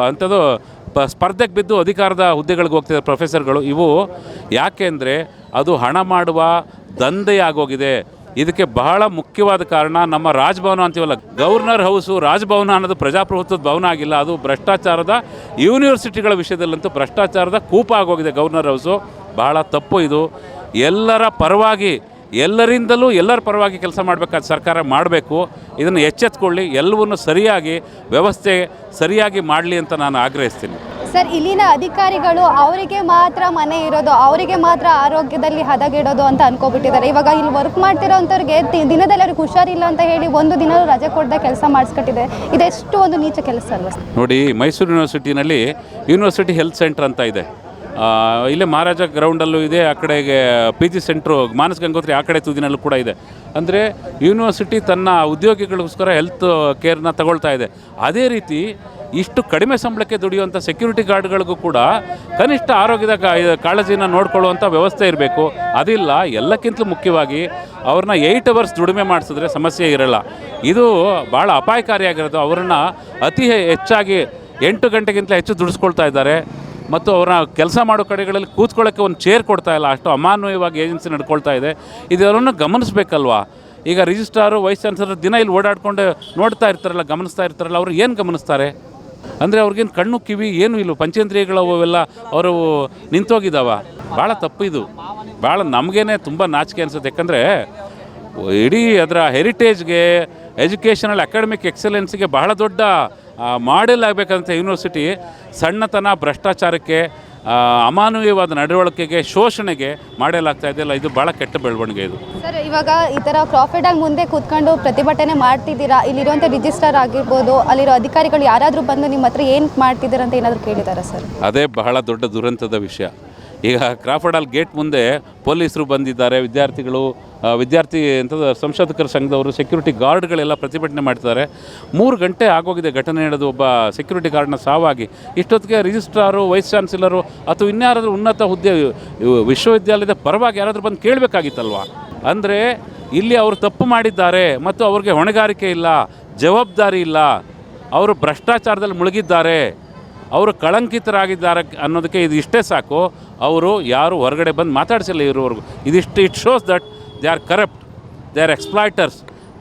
ಅಂಥದ್ದು ಪ, ಸ್ಪರ್ಧೆಗೆ ಬಿದ್ದು ಅಧಿಕಾರದ ಹುದ್ದೆಗಳಿಗೆ ಹೋಗ್ತಿದ್ದಾರೆ ಪ್ರೊಫೆಸರ್ಗಳು. ಇವು ಯಾಕೆಂದರೆ ಅದು ಹಣ ಮಾಡುವ ದಂಧೆಯಾಗೋಗಿದೆ. ಇದಕ್ಕೆ ಬಹಳ ಮುಖ್ಯವಾದ ಕಾರಣ ನಮ್ಮ ರಾಜಭವನ ಅಂತೀವಲ್ಲ, ಗವರ್ನರ್ ಹೌಸು ರಾಜಭವನ ಅನ್ನೋದು ಪ್ರಜಾಪ್ರಭುತ್ವದ ಭವನ ಆಗಿಲ್ಲ. ಅದು ಭ್ರಷ್ಟಾಚಾರದ ಯೂನಿವರ್ಸಿಟಿಗಳ ವಿಷಯದಲ್ಲಂತೂ ಭ್ರಷ್ಟಾಚಾರದ ಕೂಪ ಆಗೋಗಿದೆ ಗವರ್ನರ್ ಹೌಸು. ಬಹಳ ತಪ್ಪು ಇದು. ಎಲ್ಲರ ಪರವಾಗಿ ಎಲ್ಲರಿಂದಲೂ ಎಲ್ಲರ ಪರವಾಗಿ ಕೆಲಸ ಮಾಡಬೇಕಾದ ಸರ್ಕಾರ ಮಾಡಬೇಕು. ಇದನ್ನು ಎಚ್ಚೆತ್ಕೊಳ್ಳಿ ಎಲ್ಲವನ್ನು ಸರಿಯಾಗಿ ವ್ಯವಸ್ಥೆ ಸರಿಯಾಗಿ ಮಾಡಲಿ ಅಂತ ನಾನು ಆಗ್ರಹಿಸ್ತೀನಿ. ಸರ್ ಇಲ್ಲಿನ ಅಧಿಕಾರಿಗಳು ಅವರಿಗೆ ಮಾತ್ರ ಮನೆ ಇರೋದು ಅವರಿಗೆ ಮಾತ್ರ ಆರೋಗ್ಯದಲ್ಲಿ ಹದಗೆಡೋದು ಅಂತ ಅನ್ಕೋಬಿಟ್ಟಿದ್ದಾರೆ. ಇವಾಗ ಇಲ್ಲಿ ವರ್ಕ್ ಮಾಡ್ತಿರೋಂಥವ್ರಿಗೆ ದಿನದಲ್ಲಿ ಅವ್ರಿಗೆ ಹುಷಾರಿಲ್ಲ ಅಂತ ಹೇಳಿ ಒಂದು ದಿನ ರಜೆ ಕೊಡದೆ ಕೆಲಸ ಮಾಡಿಸ್ಕೊಟ್ಟಿದೆ. ಇದೆಷ್ಟು ಒಂದು ನೀಚ ಕೆಲಸ ಅಲ್ವಾ ನೋಡಿ ಮೈಸೂರು ಯೂನಿವರ್ಸಿಟಿನಲ್ಲಿ ಯೂನಿವರ್ಸಿಟಿ ಹೆಲ್ತ್ ಸೆಂಟರ್ ಅಂತ ಇದೆ. ಇಲ್ಲೇ ಮಹಾರಾಜ ಗ್ರೌಂಡಲ್ಲೂ ಇದೆ, ಆ ಕಡೆಗೆ P G centre Manasa Gangotri ಆ ಕಡೆ ತುದಿನಲ್ಲೂ ಕೂಡ ಇದೆ. ಅಂದರೆ ಯೂನಿವರ್ಸಿಟಿ ತನ್ನ ಉದ್ಯೋಗಿಗಳಿಗೋಸ್ಕರ ಹೆಲ್ತ್ ಕೇರ್ನ ತಗೊಳ್ತಾ ಇದೆ. ಅದೇ ರೀತಿ ಇಷ್ಟು ಕಡಿಮೆ ಸಂಬಳಕ್ಕೆ ದುಡಿಯುವಂಥ ಸೆಕ್ಯೂರಿಟಿ ಗಾರ್ಡ್ಗಳಿಗೂ ಕೂಡ ಕನಿಷ್ಠ ಆರೋಗ್ಯದ ಕಾಳಜಿನ ನೋಡ್ಕೊಳ್ಳುವಂಥ ವ್ಯವಸ್ಥೆ ಇರಬೇಕು. ಅದಿಲ್ಲ, ಎಲ್ಲಕ್ಕಿಂತಲೂ ಮುಖ್ಯವಾಗಿ ಅವ್ರನ್ನ ಏಯ್ಟ್ ಅವರ್ಸ್ ದುಡಿಮೆ ಮಾಡಿಸಿದ್ರೆ ಸಮಸ್ಯೆ ಇರಲ್ಲ. ಇದು ಭಾಳ ಅಪಾಯಕಾರಿಯಾಗಿರೋದು. ಅವ್ರನ್ನ ಅತಿ ಹೆಚ್ಚಾಗಿ ಎಂಟು ಗಂಟೆಗಿಂತ ಹೆಚ್ಚು ದುಡಿಸ್ಕೊಳ್ತಾ ಇದ್ದಾರೆ. ಮತ್ತು ಅವರ ಕೆಲಸ ಮಾಡೋ ಕಡೆಗಳಲ್ಲಿ ಕೂತ್ಕೊಳ್ಳೋಕ್ಕೆ ಒಂದು ಚೇರ್ ಕೊಡ್ತಾ ಇಲ್ಲ. ಅಷ್ಟು ಅಮಾನ್ಯವಾಗಿ ಏಜೆನ್ಸಿ ನಡ್ಕೊಳ್ತಾ ಇದೆ. ಇದೆಲ್ಲವನ್ನು ಗಮನಿಸ್ಬೇಕಲ್ವಾ? ಈಗ ರಿಜಿಸ್ಟ್ರಾರು ವೈಸ್ ಚಾನ್ಸಲರ್ ದಿನ ಇಲ್ಲಿ ಓಡಾಡಿಕೊಂಡು ನೋಡ್ತಾ ಇರ್ತಾರಲ್ಲ, ಗಮನಿಸ್ತಾ ಇರ್ತಾರಲ್ಲ, ಅವರು ಏನು ಗಮನಿಸ್ತಾರೆ? ಅಂದರೆ ಅವ್ರಿಗೇನು ಕಣ್ಣು, ಕಿವಿ ಏನು ಇಲ್ಲ, ಪಂಚೇಂದ್ರಿಯಗಳು ಅವೆಲ್ಲ ಅವರು ನಿಂತೋಗಿದ್ದಾವ ಭಾಳ ಇದು. ಭಾಳ ನಮಗೇನೆ ತುಂಬ ನಾಚಿಕೆ ಅನಿಸುತ್ತೆ. ಯಾಕಂದರೆ ಇಡೀ ಅದರ ಹೆರಿಟೇಜ್ಗೆ ಎಜುಕೇಷನಲ್ ಅಕಾಡೆಮಿಕ್ ಎಕ್ಸಲೆನ್ಸ್ಗೆ ಬಹಳ ದೊಡ್ಡ ಮಾಡೆಲ್ ಆಗಬೇಕಂತ ಯೂನಿವರ್ಸಿಟಿ ಸಣ್ಣತನ ಭ್ರಷ್ಟಾಚಾರಕ್ಕೆ ಅಮಾನವೀಯವಾದ ನಡವಳಿಕೆಗೆ ಶೋಷಣೆಗೆ ಮಾಡಲಾಗ್ತಾ ಇದೆಯಲ್ಲ ಇದು ಭಾಳ ಕೆಟ್ಟ ಬೆಳವಣಿಗೆ ಇದು. ಸರ್ ಇವಾಗ ಈ ಥರ ಪ್ರಾಫಿಟ್ ಆಗಿ ಮುಂದೆ ಕೂತ್ಕೊಂಡು ಪ್ರತಿಭಟನೆ ಮಾಡ್ತಿದ್ದೀರಾ? ಇಲ್ಲಿರುವಂಥ ರಿಜಿಸ್ಟರ್ ಆಗಿರ್ಬೋದು ಅಲ್ಲಿರೋ ಅಧಿಕಾರಿಗಳು ಯಾರಾದರೂ ಬಂದು ನಿಮ್ಮ ಹತ್ರ ಏನು ಮಾಡ್ತಿದ್ದೀರಾ ಅಂತ ಏನಾದರೂ ಕೇಳಿದಾರಾ ಸರ್? ಅದೇ ಬಹಳ ದೊಡ್ಡ ದುರಂತದ ವಿಷಯ. ಈಗ ಕ್ರಾಫರ್ಡ್ ಹಾಲ್ ಗೇಟ್ ಮುಂದೆ ಪೊಲೀಸರು ಬಂದಿದ್ದಾರೆ, ವಿದ್ಯಾರ್ಥಿಗಳು ವಿದ್ಯಾರ್ಥಿ ಅಂತ ಸಂಶೋಧಕರ ಸಂಘದವರು ಸೆಕ್ಯೂರಿಟಿ ಗಾರ್ಡ್ಗಳೆಲ್ಲ ಪ್ರತಿಭಟನೆ ಮಾಡ್ತಿದ್ದಾರೆ. ಮೂರು ಗಂಟೆ ಆಗೋಗಿದೆ ಘಟನೆ ನಡೆದು, ಒಬ್ಬ ಸೆಕ್ಯೂರಿಟಿ ಗಾರ್ಡ್ನ ಸಾವಾಗಿ. ಇಷ್ಟೊತ್ತಿಗೆ ರಿಜಿಸ್ಟ್ರಾರು ವೈಸ್ ಚಾನ್ಸಲರು ಅಥವಾ ಇನ್ಯಾರಾದರೂ ಉನ್ನತ ಹುದ್ದೆ ವಿಶ್ವವಿದ್ಯಾಲಯದ ಪರವಾಗಿ ಯಾರಾದರೂ ಬಂದು ಕೇಳಬೇಕಾಗಿತ್ತಲ್ವಾ? ಅಂದರೆ ಇಲ್ಲಿ ಅವರು ತಪ್ಪು ಮಾಡಿದ್ದಾರೆ ಮತ್ತು ಅವ್ರಿಗೆ ಹೊಣೆಗಾರಿಕೆ ಇಲ್ಲ, ಜವಾಬ್ದಾರಿ ಇಲ್ಲ. ಅವರು ಭ್ರಷ್ಟಾಚಾರದಲ್ಲಿ ಮುಳುಗಿದ್ದಾರೆ. ಅವರು ಕಳಂಕಿತರಾಗಿದ್ದಾರೆ ಅನ್ನೋದಕ್ಕೆ ಇದು ಇಷ್ಟೇ ಸಾಕು. ಅವರು ಯಾರು ಹೊರಗಡೆ ಬಂದು ಮಾತಾಡಿಸಿಲ್ಲ ಇರೋವರೆಗೂ ಇದಿಷ್ಟು it shows that they are corrupt they are exploiters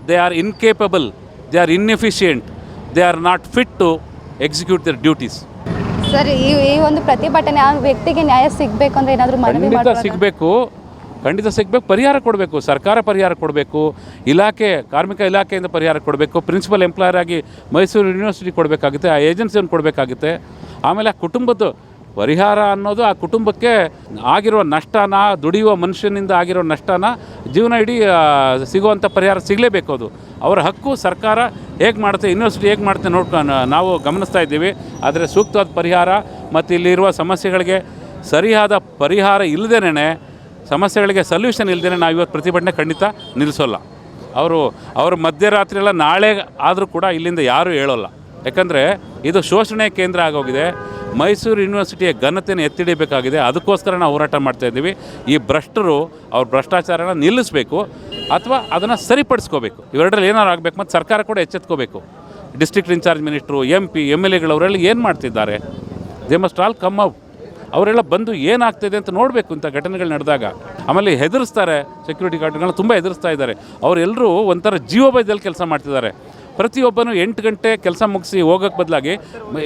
they are incapable they are inefficient they are not fit to execute their duties sir ಈ ಈ ಒಂದು ಪ್ರತಿಭಟನೆ ಆ ವ್ಯಕ್ತಿಗೆ ನ್ಯಾಯ ಸಿಗಬೇಕು ಅಂದ್ರೆ ಏನಾದರೂ ಖಂಡಿತ ಸಿಗಬೇಕು. ಖಂಡಿತ ಸಿಗಬೇಕು, ಪರಿಹಾರ ಕೊಡಬೇಕು, ಸರ್ಕಾರ ಪರಿಹಾರ ಕೊಡಬೇಕು, ಇಲಾಖೆ, ಕಾರ್ಮಿಕ ಇಲಾಖೆಯಿಂದ ಪರಿಹಾರ ಕೊಡಬೇಕು ಪ್ರಿನ್ಸಿಪಲ್ ಎಂಪ್ಲಾಯರ್ ಆಗಿ ಮೈಸೂರು ಯೂನಿವರ್ಸಿಟಿ ಕೊಡಬೇಕಾಗುತ್ತೆ, ಆ ಏಜೆನ್ಸಿಯನ್ನು ಕೊಡಬೇಕಾಗುತ್ತೆ. ಆಮೇಲೆ ಆ ಕುಟುಂಬದ್ದು ಪರಿಹಾರ ಅನ್ನೋದು ಆ ಕುಟುಂಬಕ್ಕೆ ಆಗಿರೋ ನಷ್ಟನ, ದುಡಿಯುವ ಮನುಷ್ಯನಿಂದ ಆಗಿರೋ ನಷ್ಟನ ಜೀವನ ಇಡೀ ಸಿಗುವಂಥ ಪರಿಹಾರ ಸಿಗಲೇಬೇಕು ಅದು. ಅವರ ಹಕ್ಕು ಸರ್ಕಾರ ಹೇಗೆ ಮಾಡುತ್ತೆ ಯೂನಿವರ್ಸಿಟಿ ಹೇಗೆ ಮಾಡುತ್ತೆ ನೋಡ್ಕೊಂಡು ನಾವು ಗಮನಿಸ್ತಾ ಇದ್ದೀವಿ. ಆದರೆ ಸೂಕ್ತವಾದ ಪರಿಹಾರ ಮತ್ತು ಇಲ್ಲಿರುವ ಸಮಸ್ಯೆಗಳಿಗೆ ಸರಿಯಾದ ಪರಿಹಾರ ಇಲ್ಲದೇನೆ ಸಮಸ್ಯೆಗಳಿಗೆ ಸೊಲ್ಯೂಷನ್ ಇಲ್ಲದೇ ನಾವು ಇವತ್ತು ಪ್ರತಿಭಟನೆ ಖಂಡಿತ ನಿಲ್ಲಿಸೋಲ್ಲ. ಅವರು ಅವರು ಮಧ್ಯರಾತ್ರಿ ಎಲ್ಲ ನಾಳೆ ಆದರೂ ಕೂಡ ಇಲ್ಲಿಂದ ಯಾರೂ ಹೇಳೋಲ್ಲ. ಯಾಕಂದರೆ ಇದು ಶೋಷಣೆ ಕೇಂದ್ರ ಆಗೋಗಿದೆ. ಮೈಸೂರು ಯೂನಿವರ್ಸಿಟಿಯ ಘನತೆಯನ್ನು ಎತ್ತಿಡಿಬೇಕಾಗಿದೆ. ಅದಕ್ಕೋಸ್ಕರ ನಾವು ಹೋರಾಟ ಮಾಡ್ತಾಯಿದ್ದೀವಿ ಈ ಭ್ರಷ್ಟರು ಅವ್ರ ಭ್ರಷ್ಟಾಚಾರನ ನಿಲ್ಲಿಸಬೇಕು ಅಥವಾ ಅದನ್ನು ಸರಿಪಡಿಸ್ಕೋಬೇಕು. ಇವೆರಡರಲ್ಲಿ ಏನಾರು ಆಗಬೇಕು ಮತ್ತು ಸರ್ಕಾರ ಕೂಡ ಎಚ್ಚೆತ್ಕೋಬೇಕು. District incharge minister M P M L ಎಗಳವರೆಲ್ಲ ಏನು ಮಾಡ್ತಿದ್ದಾರೆ? They must all come out ಅವರೆಲ್ಲ ಬಂದು ಏನಾಗ್ತಿದೆ ಅಂತ ನೋಡಬೇಕು ಇಂಥ ಘಟನೆಗಳು ನಡೆದಾಗ. ಆಮೇಲೆ ಹೆದರಿಸ್ತಾರೆ ಸೆಕ್ಯೂರಿಟಿ ಗಾರ್ಡ್ಗಳನ್ನ ತುಂಬ ಹೆದರಿಸ್ತಾ ಇದ್ದಾರೆ. ಅವರೆಲ್ಲರೂ ಒಂಥರ ಜೀವಭಯದಲ್ಲಿ ಕೆಲಸ ಮಾಡ್ತಿದ್ದಾರೆ. ಪ್ರತಿಯೊಬ್ಬನು ಎಂಟು ಗಂಟೆ ಕೆಲಸ ಮುಗಿಸಿ ಹೋಗೋಕ್ಕೆ ಬದಲಾಗಿ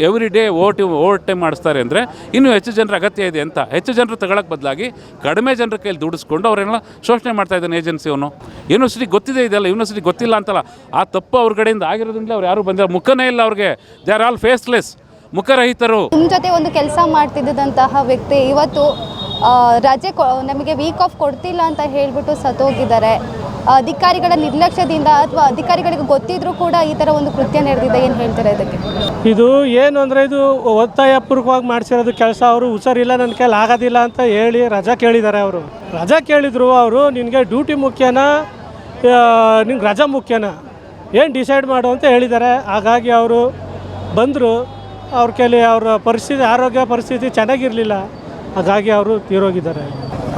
every day OT overtime ಮಾಡಿಸ್ತಾರೆ ಅಂದರೆ ಇನ್ನೂ ಹೆಚ್ಚು ಜನರ ಅಗತ್ಯ ಇದೆ ಅಂತ. ಹೆಚ್ಚು ಜನರು ತಗೊಳಕ್ಕೆ ಬದಲಾಗಿ ಕಡಿಮೆ ಜನರ ಕೈಯಲ್ಲಿ ದುಡಿಸ್ಕೊಂಡು ಅವರೆಲ್ಲ ಶೋಷಣೆ ಮಾಡ್ತಾ ಇದ್ದಾನೆ ಏಜೆನ್ಸಿ ಅವನು. ಯೂನಿವರ್ಸಿಟಿ ಗೊತ್ತಿದೆ ಇದೆಲ್ಲ ಯೂನಿವರ್ಸಿಟಿ ಗೊತ್ತಿಲ್ಲ ಅಂತಲ್ಲ. ಆ ತಪ್ಪು ಅವ್ರ ಕಡೆಯಿಂದ ಆಗಿರೋದ್ರಿಂದ ಅವ್ರು ಯಾರು ಬಂದಿಲ್ಲ. ಮುಖನೇ ಇಲ್ಲ ಅವ್ರಿಗೆ. ದೇ ಆರ್ ಆಲ್ ಫೇಸ್ಲೆಸ್ ಮುಖರಹಿತರು. ನಿಮ್ಮ ಜೊತೆ ಒಂದು ಕೆಲಸ ಮಾಡ್ತಿದ್ದಂತಹ ವ್ಯಕ್ತಿ ಇವತ್ತು ರಜೆ ಕೊ ನಮಗೆ ವೀಕ್ ಆಫ್ ಕೊಡ್ತಿಲ್ಲ ಅಂತ ಹೇಳಿಬಿಟ್ಟು ಸತ್ತೋಗಿದ್ದಾರೆ. ಅಧಿಕಾರಿಗಳ ನಿರ್ಲಕ್ಷ್ಯದಿಂದ ಅಥವಾ ಅಧಿಕಾರಿಗಳಿಗೆ ಗೊತ್ತಿದ್ರೂ ಕೂಡ ಈ ಥರ ಒಂದು ಕೃತ್ಯ ನಡೆದಿದೆ. ಏನು ಹೇಳ್ತಾರೆ ಇದಕ್ಕೆ? ಇದು ಏನು ಅಂದರೆ ಇದು ಒತ್ತಾಯಪೂರ್ವಕವಾಗಿ ಮಾಡಿಸಿರೋದು ಕೆಲಸ. ಅವರು ಹುಷಾರಿಲ್ಲ ನನ್ನ ಕೈಲಿ ಆಗೋದಿಲ್ಲ ಅಂತ ಹೇಳಿ ರಜಾ ಕೇಳಿದ್ದಾರೆ ಅವರು. ರಜಾ ಕೇಳಿದ್ರು ಅವರು ನಿನಗೆ ಡ್ಯೂಟಿ ಮುಖ್ಯನಾ? ನಿನ್ಗೆ ರಜಾ ಮುಖ್ಯನಾ? ಏನು ಡಿಸೈಡ್ ಮಾಡು? ಅಂತ ಹೇಳಿದ್ದಾರೆ. ಹಾಗಾಗಿ ಅವರು ಬಂದರು. ಅವ್ರ ಕೈಲಿ ಅವರ ಪರಿಸ್ಥಿತಿ ಆರೋಗ್ಯ ಪರಿಸ್ಥಿತಿ ಚೆನ್ನಾಗಿರಲಿಲ್ಲ. ಹಾಗಾಗಿ ಅವರು ತೀರೋಗಿದ್ದಾರೆ.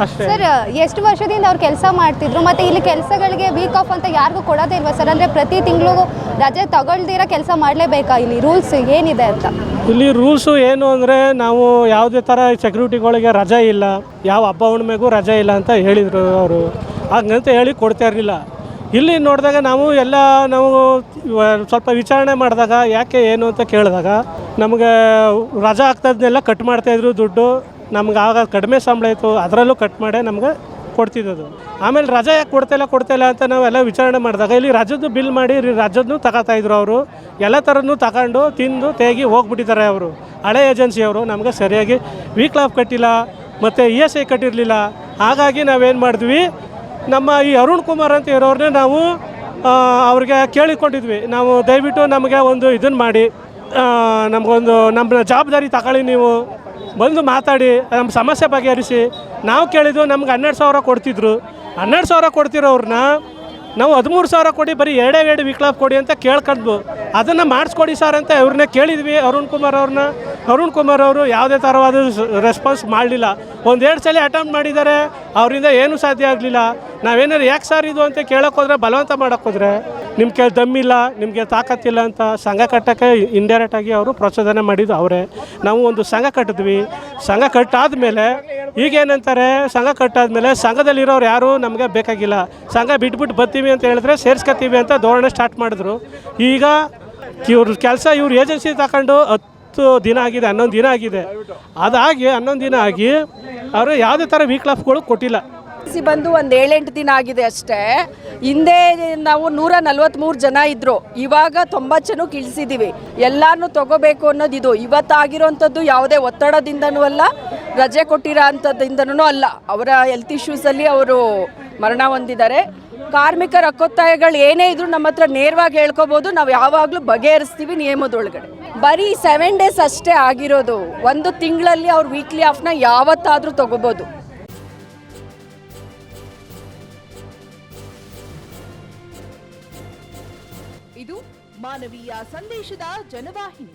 ಅಷ್ಟೇ. ಸರ್ ಎಷ್ಟು ವರ್ಷದಿಂದ ಅವ್ರು ಕೆಲಸ ಮಾಡ್ತಿದ್ರು? ಮತ್ತೆ ಇಲ್ಲಿ ಕೆಲಸಗಳಿಗೆ ವೀಕ್ ಆಫ್ ಅಂತ ಯಾರಿಗೂ ಕೊಡೋದೇ ಇಲ್ವಾ ಸರ್? ಅಂದರೆ ಪ್ರತಿ ತಿಂಗಳು ರಜೆ ತಗೊಳ್ದಿರೋ ಕೆಲಸ ಮಾಡಲೇಬೇಕಾ? ಇಲ್ಲಿ ರೂಲ್ಸ್ ಏನಿದೆ ಅಂತ? ಇಲ್ಲಿ ರೂಲ್ಸು ಏನು ಅಂದರೆ ನಾವು ಯಾವುದೇ ಥರ ಸೆಕ್ಯೂರಿಟಿಗಳಿಗೆ ರಜೆ ಇಲ್ಲ. ಯಾವ ಹಬ್ಬ ಹುಣ್ಣಿಮೆಗೂ ರಜೆ ಇಲ್ಲ ಅಂತ ಹೇಳಿದರು ಅವರು. ಹಾಗಂತ ಹೇಳಿ ಕೊಡ್ತಾ ಇರಲಿಲ್ಲ. ಇಲ್ಲಿ ನೋಡಿದಾಗ ನಾವು ಎಲ್ಲ ನಾವು ಸ್ವಲ್ಪ ವಿಚಾರಣೆ ಮಾಡಿದಾಗ ಯಾಕೆ ಏನು ಅಂತ ಕೇಳಿದಾಗ ನಮಗೆ ರಜಾ ಆಗ್ತದನ್ನೆಲ್ಲ ಕಟ್ ಮಾಡ್ತಾಯಿದ್ರು ದುಡ್ಡು, ನಮ್ಗೆ ಆಗ ಕಡಿಮೆ ಸಂಬಳ ಇತ್ತು, ಅದರಲ್ಲೂ ಕಟ್ ಮಾಡೇ ನಮ್ಗೆ ಕೊಡ್ತಿದ್ದದು. ಆಮೇಲೆ ರಜಾ ಯಾಕೆ ಕೊಡ್ತಾಯಿಲ್ಲ ಕೊಡ್ತಾಯಿಲ್ಲ ಅಂತ ನಾವೆಲ್ಲ ವಿಚಾರಣೆ ಮಾಡಿದಾಗ ಇಲ್ಲಿ ರಜದ್ದು ಬಿಲ್ ಮಾಡಿ ರಜದ್ದು ತಗೋತಾ ಇದ್ರು ಅವರು. ಎಲ್ಲ ಥರದ್ದು ತಗೊಂಡು ತಿಂದು ತೇಗಿ ಹೋಗ್ಬಿಟ್ಟಿದ್ದಾರೆ ಅವರು. ಹಳೆ ಏಜೆನ್ಸಿಯವರು ನಮಗೆ ಸರಿಯಾಗಿ ವೀಕ್ ಆಫ್ ಕಟ್ಟಿಲ್ಲ, ಮತ್ತು ಇ ಎಸ್ ಐ ಕಟ್ಟಿರಲಿಲ್ಲ. ಹಾಗಾಗಿ ನಾವೇನು ಮಾಡಿದ್ವಿ ನಮ್ಮ ಈ ಅರುಣ್ ಕುಮಾರ್ ಅಂತ ಇರೋರನ್ನೇ ನಾವು ಅವ್ರಿಗೆ ಕೇಳಿಕೊಂಡಿದ್ವಿ. ನಾವು ದಯವಿಟ್ಟು ನಮಗೆ ಒಂದು ಇದನ್ನು ಮಾಡಿ. ನಮಗೊಂದು ನಮ್ಮ ಜವಾಬ್ದಾರಿ ತಗೊಳ್ಳಿ ನೀವು. ಬಂದು ಮಾತಾಡಿ ನಮ್ಮ ಸಮಸ್ಯೆ ಬಗೆಹರಿಸಿ. ನಾವು ಕೇಳಿದ್ದು ನಮ್ಗೆ ಹನ್ನೆರಡು ಸಾವಿರ ಕೊಡ್ತಿದ್ರು. ಹನ್ನೆರಡು ಸಾವಿರ ಕೊಡ್ತಿರೋರನ್ನ ನಾವು ಹದಿಮೂರು ಸಾವಿರ ಕೊಡಿ, ಬರೀ ಎರಡೇ ಎರಡು ವಿಕ್ಲಾಪ್ ಕೊಡಿ ಅಂತ ಕೇಳ್ಕೊಂಡ್ವು. ಅದನ್ನು ಮಾಡಿಸ್ಕೊಡಿ ಸರ್ ಅಂತ ಇವ್ರನ್ನೇ ಕೇಳಿದ್ವಿ, ಅರುಣ್ ಕುಮಾರ್ ಅವ್ರನ್ನ. ಅರುಣ್ ಕುಮಾರ್ ಅವರು ಯಾವುದೇ ಥರವಾದ ರೆಸ್ಪಾನ್ಸ್ ಮಾಡಲಿಲ್ಲ. ಒಂದೆರಡು ಸಲ ಅಟೆಂಪ್ಟ್ ಮಾಡಿದ್ದಾರೆ. ಅವರಿಂದ ಏನೂ ಸಾಧ್ಯ ಆಗಲಿಲ್ಲ. ನಾವೇನಾದ್ರು ಯಾಕೆ ಸರ್ ಇದು ಅಂತ ಕೇಳೋಕೆ ಹೋದ್ರೆ, ಬಲವಂತ ಮಾಡೋಕ್ಕೋದ್ರೆ ನಿಮ್ಮ ಕೇಳಿ ದಮ್ಮಿಲ್ಲ ನಿಮಗೆ ತಾಕತ್ತಿಲ್ಲ ಅಂತ ಸಂಘ ಕಟ್ಟೋಕ್ಕೆ ಇಂಡೈರೆಕ್ಟಾಗಿ ಅವರು ಪ್ರಚೋದನೆ ಮಾಡಿದ್ದು ಅವರೇ. ನಾವು ಒಂದು ಸಂಘ ಕಟ್ಟಿದ್ವಿ. ಸಂಘ ಕಟ್ಟಾದ ಮೇಲೆ ಈಗೇನಂತಾರೆ ಸಂಘ ಕಟ್ಟಾದ್ಮೇಲೆ ಸಂಘದಲ್ಲಿರೋರು ಯಾರು ನಮಗೆ ಬೇಕಾಗಿಲ್ಲ. ಸಂಘ ಬಿಟ್ಬಿಟ್ಟು ಬರ್ತೀವಿ ಅಂತ ಹೇಳಿದ್ರೆ ಸೇರಿಸ್ಕೊತೀವಿ ಅಂತ ಧೋರಣೆ ಸ್ಟಾರ್ಟ್ ಮಾಡಿದ್ರು. ಈಗ ಇವ್ರ ಕೆಲಸ ಇವ್ರ ಏಜೆನ್ಸಿ ತಗೊಂಡು ಹತ್ತು ದಿನ ಆಗಿದೆ, ಹನ್ನೊಂದು ದಿನ ಆಗಿದೆ. ಅದಾಗಿ ಹನ್ನೊಂದು ದಿನ ಆಗಿ ಅವರು ಯಾವುದೇ ಥರ ವೀಕ್ ಆಫ್ಗಳು ಕೊಟ್ಟಿಲ್ಲ. ಸಿ ಬಂದು ಒಂದು ಏಳೆಂಟು ದಿನ ಆಗಿದೆ ಅಷ್ಟೇ. ಹಿಂದೆ ನಾವು ನೂರ ನಲ್ವತ್ತ್ಮೂರು ಜನ ಇದ್ದರು ಇವಾಗ ತೊಂಬತ್ತು ಜನಕ್ಕೆ ಇಳಿಸಿದ್ದೀವಿ ಎಲ್ಲಾನು ತಗೋಬೇಕು ಅನ್ನೋದು ಇದು. ಇವತ್ತಾಗಿರೋಂಥದ್ದು ಯಾವುದೇ ಒತ್ತಡದಿಂದನೂ ಅಲ್ಲ, ರಜೆ ಕೊಟ್ಟಿರೋ ಅಂಥದ್ದಿಂದನೂ ಅಲ್ಲ. ಅವರ ಹೆಲ್ತ್ ಇಶ್ಯೂಸಲ್ಲಿ ಅವರು ಮರಣ ಹೊಂದಿದ್ದಾರೆ. ಕಾರ್ಮಿಕರ ಹಕ್ಕೊತ್ತಾಯಗಳು ಏನೇ ಇದ್ರು ನಮ್ಮ ಹತ್ರ ನೇರವಾಗಿ ಹೇಳ್ಕೋಬೋದು. ನಾವು ಯಾವಾಗಲೂ ಬಗೆಹರಿಸ್ತೀವಿ ನಿಯಮದೊಳಗಡೆ. ಬರೀ ಸೆವೆನ್ ಡೇಸ್ ಅಷ್ಟೇ ಆಗಿರೋದು. ಒಂದು ತಿಂಗಳಲ್ಲಿ ಅವ್ರು ವೀಕ್ಲಿ ಆಫ್ನ ಯಾವತ್ತಾದರೂ ತಗೋಬೋದು. ಇದು ಮಾನವೀಯ ಸಂದೇಶದ ಜನವಾಹಿನಿ.